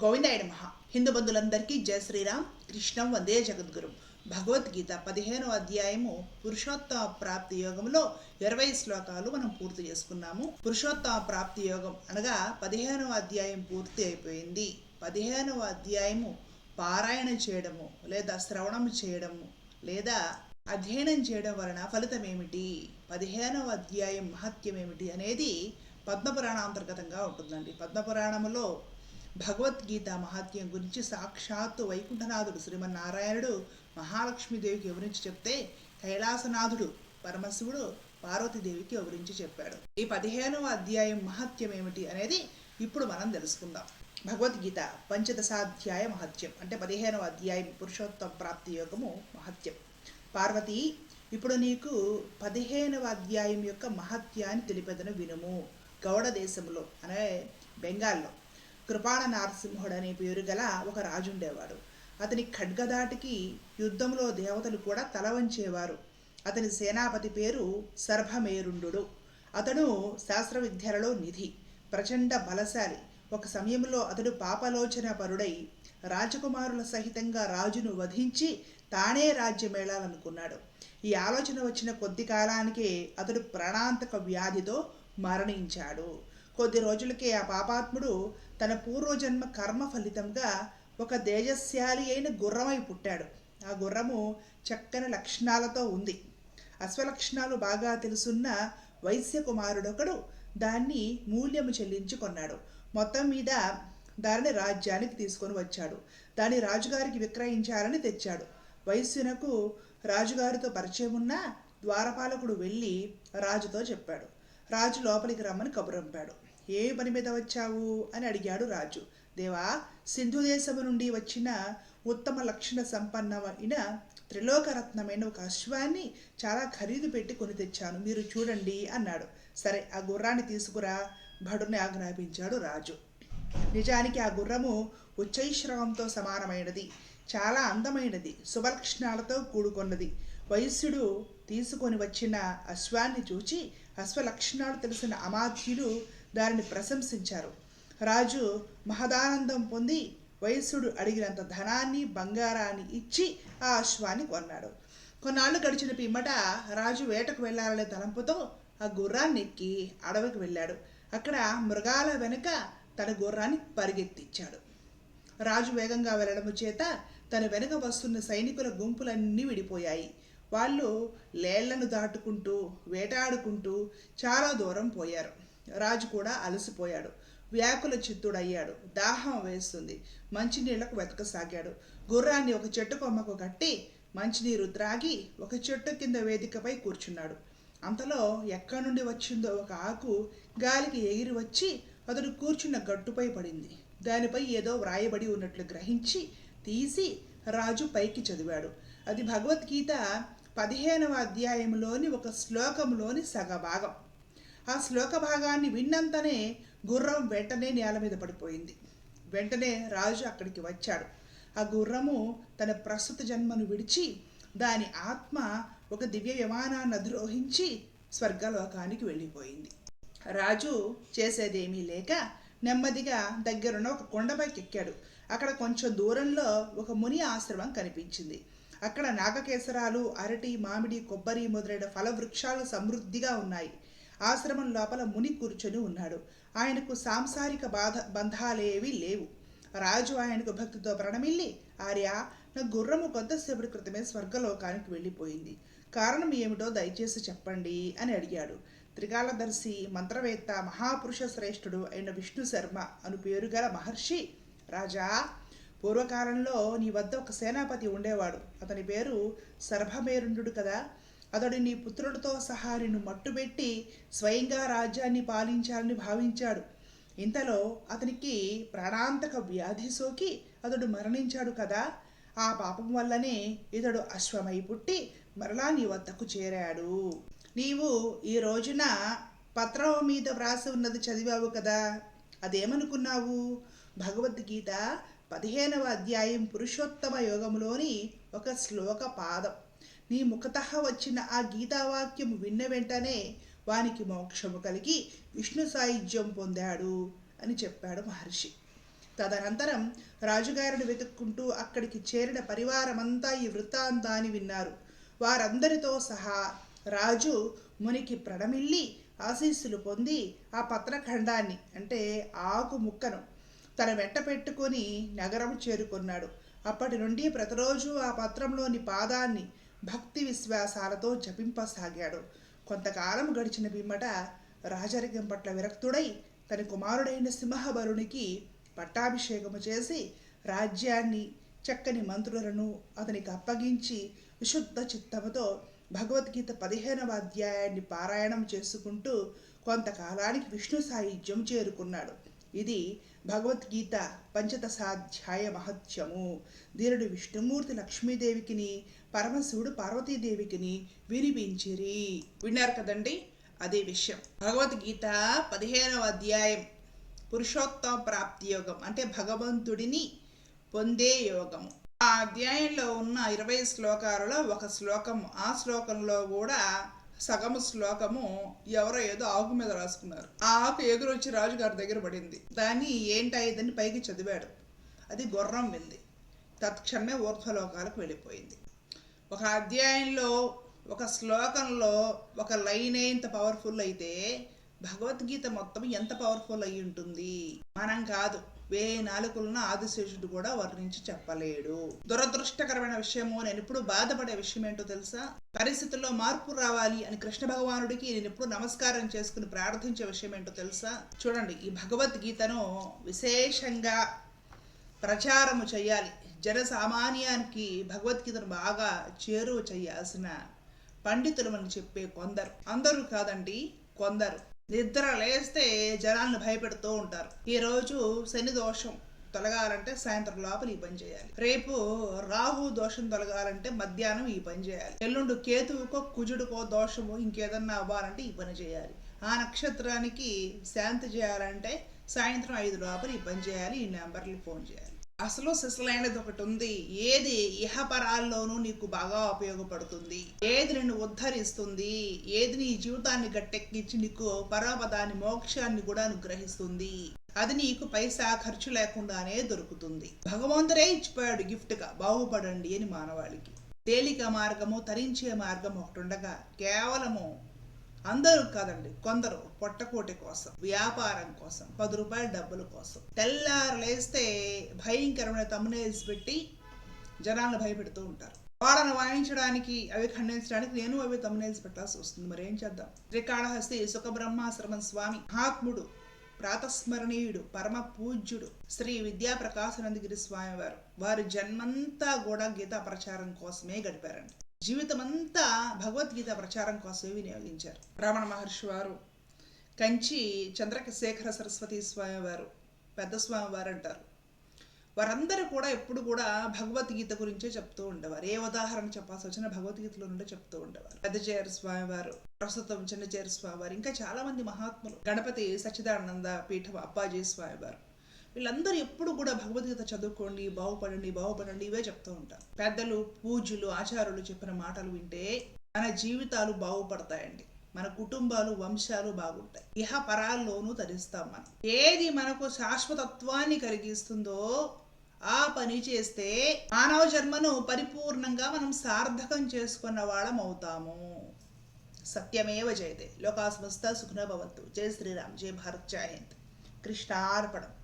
గోవిందాయుడు మహా హిందూ బంధువులందరికీ జయ శ్రీరామ్. కృష్ణం వందే జగద్గురు. భగవద్గీత పదిహేనవ అధ్యాయము పురుషోత్తమ ప్రాప్తి యోగంలో ఇరవై శ్లోకాలు మనం పూర్తి చేసుకున్నాము. పురుషోత్తమ ప్రాప్తి యోగం అనగా పదిహేనవ అధ్యాయం పూర్తి అయిపోయింది. పదిహేనవ అధ్యాయము పారాయణ చేయడము లేదా శ్రవణం చేయడము లేదా అధ్యయనం చేయడం వలన ఫలితం ఏమిటి? పదిహేనవ అధ్యాయం మహత్యం ఏమిటి అనేది పద్మపురాణాంతర్గతంగా ఉంటుందండి. పద్మపురాణములో భగవద్గీత మహాత్యం గురించి సాక్షాత్తు వైకుంఠనాథుడు శ్రీమన్నారాయణుడు మహాలక్ష్మీదేవికి వివరించి చెప్తే కైలాసనాథుడు పరమశివుడు పార్వతీదేవికి వివరించి చెప్పాడు. ఈ పదిహేనవ అధ్యాయం మహత్యం ఏమిటి అనేది ఇప్పుడు మనం తెలుసుకుందాం. భగవద్గీత పంచదశాధ్యాయ మహత్యం అంటే పదిహేనవ అధ్యాయం పురుషోత్తమ ప్రాప్తి యోగము మహత్యం. పార్వతి ఇప్పుడు నీకు పదిహేనవ అధ్యాయం యొక్క మహత్యాన్ని తెలిపెదను వినుము. గౌడ దేశంలో అనే బెంగాల్లో కృపాణ నారసింహుడు అనే పేరు గల ఒక రాజుండేవాడు అతని ఖడ్గదాటికి యుద్ధంలో దేవతలు కూడా తల వంచేవారు. అతని సేనాపతి పేరు సర్భమేరుండు అతడు శాస్త్ర విద్యలలో నిధి ప్రచండ బలశాలి. ఒక సమయంలో అతడు పాపలోచన పరుడై రాజకుమారుల సహితంగా రాజును వధించి తానే రాజ్యమేళాలనుకున్నాడు. ఈ ఆలోచన వచ్చిన కొద్ది కాలానికే అతడు ప్రాణాంతక వ్యాధితో మరణించాడు. కొద్ది రోజులకే ఆ పాపాత్ముడు తన పూర్వజన్మ కర్మ ఫలితంగా ఒక తేజస్యాలి అయిన గుర్రమై పుట్టాడు. ఆ గుర్రము చక్కని లక్షణాలతో ఉంది. అశ్వలక్షణాలు బాగా తెలుసున్న వైశ్య కుమారుడొకడు దాన్ని మూల్యము చెల్లించి కొన్నాడు. మొత్తం మీద దానిని రాజ్యానికి తీసుకొని వచ్చాడు. దాన్ని రాజుగారికి విక్రయించాలని తెచ్చాడు. వైశ్యునకు రాజుగారితో పరిచయం ఉన్న ద్వారపాలకుడు వెళ్ళి రాజుతో చెప్పాడు. రాజు లోపలికి రమ్మని కబురంపాడు. ఏ పని మీద వచ్చావు? అని అడిగాడు రాజు. దేవా సింధు దేశము నుండి వచ్చిన ఉత్తమ లక్షణ సంపన్నమైన త్రిలోకరత్నమైన ఒక అశ్వాన్ని చాలా ఖరీదు పెట్టి కొని తెచ్చాను. మీరు చూడండి అన్నాడు. సరే ఆ గుర్రాన్ని తీసుకురా భడుని ఆజ్ఞాపించాడు రాజు. నిజానికి ఆ గుర్రము ఉచ్చైశ్రవంతో సమానమైనది చాలా అందమైనది శుభలక్షణాలతో కూడుకున్నది. వైశ్యుడు తీసుకొని వచ్చిన అశ్వాన్ని చూచి అశ్వలక్షణాలు తెలిసిన అమాత్యులు దానిని ప్రశంసించారు. రాజు మహదానందం పొంది వయస్సుడు అడిగినంత ధనాన్ని బంగారాన్ని ఇచ్చి ఆ అశ్వాన్ని కొన్నాడు. కొన్నాళ్ళు గడిచిన పిమ్మట రాజు వేటకు వెళ్ళాలనే తలంపుతో ఆ గుర్రాన్ని ఎక్కి అడవికి వెళ్ళాడు. అక్కడ మృగాల వెనుక తన గుర్రాన్ని పరిగెత్తిచ్చాడు. రాజు వేగంగా వెళ్ళడం చేత తన వెనుక వస్తున్న సైనికుల గుంపులన్నీ విడిపోయాయి. వాళ్ళు లేళ్ళను దాటుకుంటూ వేటాడుకుంటూ చాలా దూరం పోయారు. రాజు కూడా అలసిపోయాడు. వ్యాకుల చిత్తుడయ్యాడు. దాహం వేస్తుంది. మంచినీళ్ళకు వెతకసాగాడు. గుర్రాన్ని ఒక చెట్టు కొమ్మకు కట్టి మంచినీరు త్రాగి ఒక చెట్టు కింద వేదికపై కూర్చున్నాడు. అంతలో ఎక్కడి నుండి వచ్చిందో ఒక ఆకు గాలికి ఎగిరి వచ్చి అతడు కూర్చున్న గట్టుపై పడింది. దానిపై ఏదో వ్రాయబడి ఉన్నట్లు గ్రహించి తీసి రాజు పైకి చదివాడు. అది భగవద్గీత పదిహేనవ అధ్యాయంలోని ఒక శ్లోకంలోని సగభాగం. ఆ శ్లోక భాగాన్ని విన్నంతనే గుర్రం వెంటనే నేల మీద పడిపోయింది. వెంటనే రాజు అక్కడికి వచ్చాడు. ఆ గుర్రము తన ప్రస్తుత జన్మను విడిచి దాని ఆత్మ ఒక దివ్య విమానాన్ని అధిరోహించి స్వర్గలోకానికి వెళ్ళిపోయింది. రాజు చేసేదేమీ లేక నెమ్మదిగా దగ్గరున్న ఒక కొండపైకి ఎక్కాడు. అక్కడ కొంచెం దూరంలో ఒక ముని ఆశ్రమం కనిపించింది. అక్కడ నాగకేసరాలు అరటి మామిడి కొబ్బరి మొదలైన ఫలవృక్షాలు సమృద్ధిగా ఉన్నాయి. ఆశ్రమం లోపల ముని కూర్చొని ఉన్నాడు. ఆయనకు సాంసారిక బాధ బంధాలేవి లేవు. రాజు ఆయనకు భక్తితో ప్రణమిల్లి ఆర్య నా గుర్రము కొంతసేపటి క్రితమే స్వర్గలోకానికి వెళ్ళిపోయింది. కారణం ఏమిటో దయచేసి చెప్పండి అని అడిగాడు. త్రికాలదర్శి మంత్రవేత్త మహాపురుష శ్రేష్ఠుడు అయిన విష్ణు శర్మ అను పేరు గల మహర్షి రాజా పూర్వకాలంలో నీ వద్ద ఒక సేనాపతి ఉండేవాడు. అతని పేరు సర్భమేరుండు కదా. అతడు నీ పుత్రుడితో సహా నిన్ను మట్టుబెట్టి స్వయంగా రాజ్యాన్ని పాలించాలని భావించాడు. ఇంతలో అతనికి ప్రాణాంతక వ్యాధి సోకి అతడు మరణించాడు కదా. ఆ పాపం వల్లనే ఇతడు అశ్వమై పుట్టి మరలా నీ వద్దకు చేరాడు. నీవు ఈ రోజున పత్రం మీద వ్రాసి ఉన్నది చదివావు కదా. అదేమనుకున్నావు? భగవద్గీత పదిహేనవ అధ్యాయం పురుషోత్తమ యోగములోని ఒక శ్లోక పాదం. నీ ముఖత వచ్చిన ఆ గీతావాక్యం విన్న వెంటనే వానికి మోక్షము కలిగి విష్ణు సాయుధ్యం పొందాడు అని చెప్పాడు మహర్షి. తదనంతరం రాజుగారిని వెతుక్కుంటూ అక్కడికి చేరిన పరివారమంతా ఈ వృత్తాంతాన్ని విన్నారు. వారందరితో సహా రాజు మునికి ప్రణమిల్లి ఆశీస్సులు పొంది ఆ పత్రఖండాన్ని అంటే ఆకు ముక్కను తన వెంట పెట్టుకొని నగరం చేరుకున్నాడు. అప్పటి నుండి ప్రతిరోజు ఆ పత్రంలోని పాదాన్ని భక్తి విశ్వాసాలతో జపింపసాగాడు. కొంతకాలం గడిచిన పిమ్మట రాజరికం పట్ల విరక్తుడై తన కుమారుడైన సింహబరునికి పట్టాభిషేకము చేసి రాజ్యాన్ని చక్కని మంత్రులను అతనికి అప్పగించి విశుద్ధ చిత్తముతో భగవద్గీత పదిహేనవ అధ్యాయాన్ని పారాయణం చేసుకుంటూ కొంతకాలానికి విష్ణు సాహిత్యం చేరుకున్నాడు. ఇది భగవద్గీత పంచదశాధ్యాయ మహత్యము. దీనుడు విష్ణుమూర్తి లక్ష్మీదేవికిని పరమశివుడు పార్వతీదేవికిని వినిపించిరి. విన్నారు కదండి? అదే విషయం. భగవద్గీత పదిహేనవ అధ్యాయం. పురుషోత్తమ ప్రాప్తి యోగం. అంటే భగవంతుడిని పొందే యోగము. ఆ అధ్యాయంలో ఉన్న ఇరవై శ్లోకాలలో ఒక శ్లోకము. ఆ శ్లోకంలో కూడా సగము శ్లోకము ఎవరో ఏదో ఆకు మీద రాసుకున్నారు. ఆ ఆకు ఎగురొచ్చి రాజుగారి దగ్గర పడింది. దాన్ని ఏంటయ్యేదని పైకి చదివాడు. అది గుర్రం వింది. తత్క్షణమే ఊర్ధ్వలోకాలకు వెళ్ళిపోయింది. ఒక అధ్యాయంలో ఒక శ్లోకంలో ఒక లైన్ ఇంత పవర్ఫుల్ అయితే భగవద్గీత మొత్తం ఎంత పవర్ఫుల్ అయి ఉంటుంది మనం కాదు. వేయి నాలుకలున్న ఆదిశేషుడు కూడా వర్ణించి చెప్పలేడు. దురదృష్టకరమైన విషయము నేను ఎప్పుడు బాధపడే విషయం ఏంటో తెలుసా? పరిస్థితుల్లో మార్పు రావాలి అని కృష్ణ భగవానుడికి నేను ఎప్పుడు నమస్కారం చేసుకుని ప్రార్థించే విషయం ఏంటో తెలుసా? చూడండి ఈ భగవద్గీతను విశేషంగా ప్రచారము చేయాలి. జన సామాన్యానికి భగవద్గీతను బాగా చేరువ చేయాల్సిన పండితులు అని చెప్పే కొందరు. అందరూ కాదండి కొందరు. నిద్ర లేస్తే జనాలను భయపెడుతూ ఉంటారు. ఈరోజు శని దోషం తొలగాలంటే సాయంత్రం లోపల ఈ పని చేయాలి. రేపు రాహు దోషం తొలగాలంటే మధ్యాహ్నం ఈ పని చేయాలి. ఎల్లుండి కేతువుకో కుజుడుకో దోషము ఇంకేదన్నా అవ్వాలంటే ఈ పని చేయాలి. ఆ నక్షత్రానికి శాంతి చేయాలంటే సాయంత్రం ఐదు లోపల ఈ పని చేయాలి. ఈ నెంబర్లు ఫోన్ చేయాలి. అసలు సిసలైనది ఒకటి ఉంది. ఏది ఇహపరాల్లోనూ నీకు బాగా ఉపయోగపడుతుంది. ఏది నిన్ను ఉద్ధరిస్తుంది. ఏది నీ జీవితాన్ని గట్టెక్కించి నీకు పరమపదాన్ని మోక్షాన్ని కూడా అనుగ్రహిస్తుంది. అది నీకు పైసా ఖర్చు లేకుండానే దొరుకుతుంది. భగవంతుడే ఇచ్చిపోయాడు గిఫ్ట్గా బాగుపడండి అని మానవాళికి. తేలిక మార్గము తరించే మార్గం ఒకటి ఉండగా కేవలము అందరూ కాదండి కొందరు పొట్టకోటి కోసం వ్యాపారం కోసం పది రూపాయల డబ్బుల కోసం. తెల్లారు లేస్తే భయంకరమైన తమ్మునేసి పెట్టి జనాలను భయపెడుతూ ఉంటారు. వాళ్ళను వాయించడానికి అవి ఖండించడానికి నేను అవి తమ్మునేల్స్ పెట్టాల్సి వస్తుంది. మరి ఏం చేద్దాం? శ్రీకాళహస్తి సుఖబ్రహ్మాశ్రమం స్వామి మహాత్ముడు ప్రాతస్మరణీయుడు పరమ పూజ్యుడు శ్రీ విద్యా ప్రకాశానందగిరి స్వామి వారు వారి జన్మంతా కూడా గీతా ప్రచారం కోసమే గడిపారండి. జీవితం అంతా భగవద్గీత ప్రచారం కోసమే వినియోగించారు. రమణ మహర్షి వారు కంచి చంద్రశేఖర సరస్వతి స్వామి వారు పెద్ద స్వామి వారు అంటారు వారందరూ కూడా ఎప్పుడు కూడా భగవద్గీత గురించే చెప్తూ ఉండేవారు. ఏ ఉదాహరణ చెప్పాల్సి వచ్చినా భగవద్గీతలో నుండే చెప్తూ ఉండేవారు. పెద్ద చేరు స్వామి వారు ప్రస్తుతం చిన్న చేరు స్వామి వారు ఇంకా చాలామంది మహాత్ములు. గణపతి సచ్చిదానంద పీఠం అప్పాజీ స్వామి వారు. వీళ్ళందరూ ఎప్పుడు కూడా భగవద్గీత చదువుకోండి బాగుపడండి బాగుపడండి ఇవే చెప్తూ ఉంటారు. పెద్దలు పూజలు ఆచారాలు చెప్పిన మాటలు వింటే మన జీవితాలు బాగుపడతాయండి. మన కుటుంబాలు వంశాలు బాగుంటాయి. ఇహ పరాల్లోనూ తరిస్తాం మనం. ఏది మనకు శాశ్వతత్వాన్ని కలిగిస్తుందో ఆ పని చేస్తే మానవ జన్మను పరిపూర్ణంగా మనం సార్థకం చేసుకున్న వాళ్ళం అవుతాము. సత్యమేవ జయతే. లోకా సమస్త సుఖన భవంతు. జై శ్రీరామ్. జై భారత్. జై హింద్. కృష్ణార్పణం.